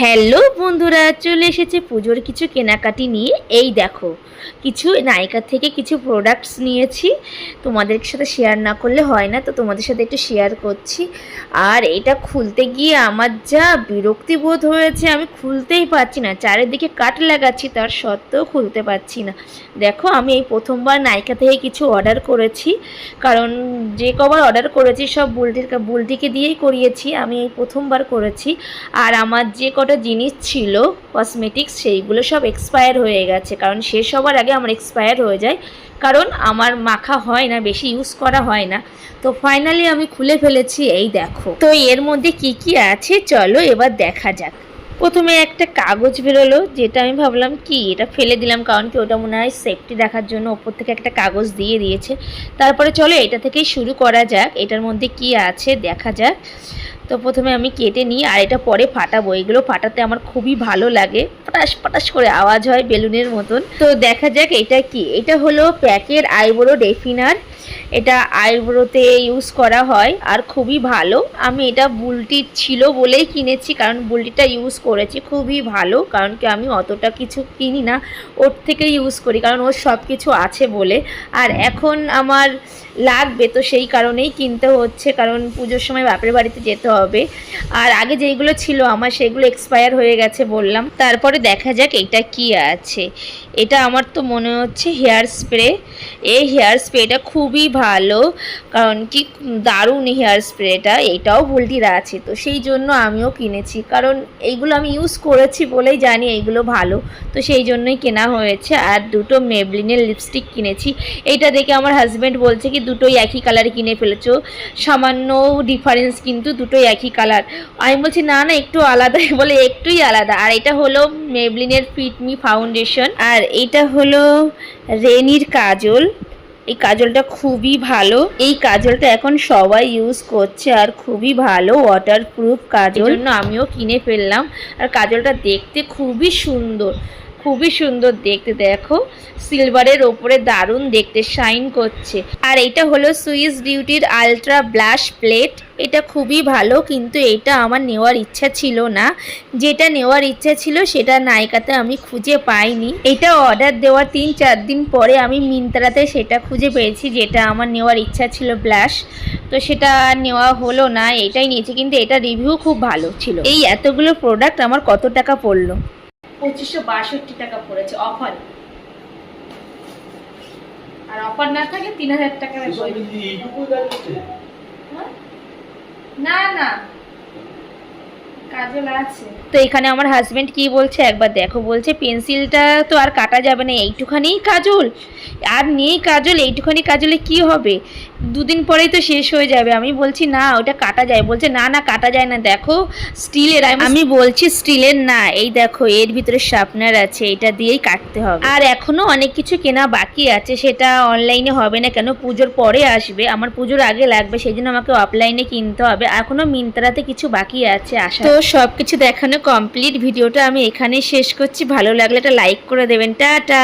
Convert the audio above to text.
Hello বন্ধুরা, চলে এসেছে পুজোর কিছু কেনাকাটি নিয়ে। এই দেখো, কিছু নায়িকার থেকে কিছু প্রোডাক্টস নিয়েছি। তোমাদের সাথে শেয়ার না করলে হয় না, তো তোমাদের সাথে একটু শেয়ার করছি। আর এটা খুলতে গিয়ে আমার যা বিরক্তি বোধ হয়েছে, আমি খুলতেই পারছি না। চারিদিকে কাট লাগাচ্ছি, তার সত্ত্বেও খুলতে পারছি না। দেখো, আমি এই প্রথমবার নায়িকা থেকে কিছু অর্ডার করেছি। কারণ যে কবার অর্ডার করেছি, সব বুলটির বুলটিকে দিয়েই করিয়েছি। আমি এই প্রথমবার করেছি। আর আমার যে কটা জিনিস ছিল কসমেটিক্স সেইগুলো সব এক্সপায়ার হয়ে গেছে। কারণ শেষ হওয়ার আগে আমার এক্সপায়ার হয়ে যায়। কারণ আমার মাখা হয় না, বেশি ইউজ করা হয় না। তো ফাইনালি আমি খুলে ফেলেছি, এই দেখো। তো এর মধ্যে কি কি আছে? চলো এবার দেখা যাক। প্রথমে একটা কাগজ বেরোলো, যেটা আমি ভাবলাম কি, এটা ফেলে দিলাম কারণ কি, ওটা মনে হয় সেফটি দেখার জন্য ওপর থেকে একটা কাগজ দিয়ে দিয়েছে। তারপরে চলো এটা থেকেই শুরু করা যাক। এটার মধ্যে কি আছে? দেখা যাক। তো প্রথমে আমি কেটে নিই আর এটা পরে ফাটাবো। এগুলো ফাটাতে আমার খুবই ভালো লাগে। পটাশ পটাশ করে আওয়াজ হয় বেলুনের মতন। তো দেখা যাক এটা কি। এটা হলো প্যাকের আইব্রো ডেফিনার। এটা আইব্রোতে ইউজ করা হয় আর খুবই ভালো। আমি এটা বুলটি ছিল বলেই কিনেছি কারণ বুলটিটা ইউজ করেছি, খুবই ভালো। কারণ কি আমি অতটা কিছু কিনি না। ওর থেকে ইউজ করি কারণ ওর সব কিছু আছে বলে। আর এখন আমার লাগবে তো সেই কারণেই কিনতে হচ্ছে। কারণ পুজোর সময় বাপের বাড়িতে যেতে হবে। আর আগে যেইগুলো ছিল আমার, সেগুলো এক্সপায়ার হয়ে গেছে বললাম। তারপরে দেখা যাক এটা কি আছে। এটা আমার তো মনে হচ্ছে হেয়ার স্প্রে। এই হেয়ার স্প্রেটা খুবই ভালো, কারণ কি দারুণ হেয়ার স্প্রেটা, এটাও ভুলটির আছে, তো সেই জন্য আমিও কিনেছি। কারণ এইগুলো আমি ইউজ করেছি বলেই জানি এইগুলো ভালো, তো সেই জন্যই কেনা হয়েছে। আর দুটো মেবলিনের লিপস্টিক কিনেছি। এইটা দেখে আমার হাজব্যান্ড বলছে কি, দুটোই একই কালার কিনে ফেলেছো। সামান্য ডিফারেন্স কিন্তু দুটোই একই কালার আমি বলছি, না না, একটু আলাদা বলে, একটুই আলাদা। আর এটা হলো মেবলিনের ফিটমি ফাউন্ডেশন আর এটা হলো রেনির কাজল। এই কাজলটা খুবই ভালো। এই কাজলটা এখন সবাই ইউজ করছে আর খুবই ভালো ওয়াটারপ্রুফ কাজল। জন্য আমিও কিনে ফেললাম। আর কাজলটা দেখতে খুবই সুন্দর। খুবই সুন্দর দেখতে, দেখো। সিলভারের ওপরে দারুণ দেখতে শাইন করছে। আর এটা হলো সুইস বিউটির আলট্রা ব্লাশ প্লেট এটা খুবই ভালো, কিন্তু এটা আমার নেওয়ার ইচ্ছা ছিল না। যেটা নেওয়ার ইচ্ছা ছিল, সেটা নায়িকাতে আমি খুঁজে পাইনি। এটা অর্ডার দেওয়ার তিন, চার দিন পরে আমি মিন্ত্রাতে সেটা খুঁজে পেয়েছি, যেটা আমার নেওয়ার ইচ্ছা ছিল ব্লাশ তো সেটা নেওয়া হলো না, এটাই নিয়েছি, কিন্তু এটা রিভিউ খুব ভালো ছিল। এই এতগুলো প্রোডাক্ট আমার কত টাকা পড়ল? পঁচিশশো বাষট্টি টাকা পড়েছে অফার। আর অফার না থাকলে তিন হাজার টাকা না না। কাজল আছে তো এখানে আমার হাজবেন্ড কি বলছে? একবার দেখো বলছে পেন্সিলটা তো আর কাটা যাবে না এইটুখানিই কাজল। আর নেই কাজল এইটুখানি কাজলে কি হবে? দুদিন পরেই তো শেষ হয়ে যাবে। আমি বলছি না ওটা কাটা যায়। বলছে না না কাটা যায় না দেখো স্টিলের আমি বলছি স্টিলের না এই দেখো এর ভিতরে শার্পনার আছে এটা দিয়েই কাটতে হবে। আর এখনও অনেক কিছু কেনা বাকি আছে সেটা অনলাইনে হবে না কেন? পুজোর পরে আসবে। আমার পুজোর আগে লাগবে সেই জন্য আমাকে অফলাইনে কিনতে হবে। এখনও মিন্ত্রাতে কিছু বাকি আছে আসা তো সব কিছু দেখানো কমপ্লিট ভিডিওটা আমি এখানেই শেষ করছি। ভালো লাগলে একটা লাইক করে দেবেন। টাটা।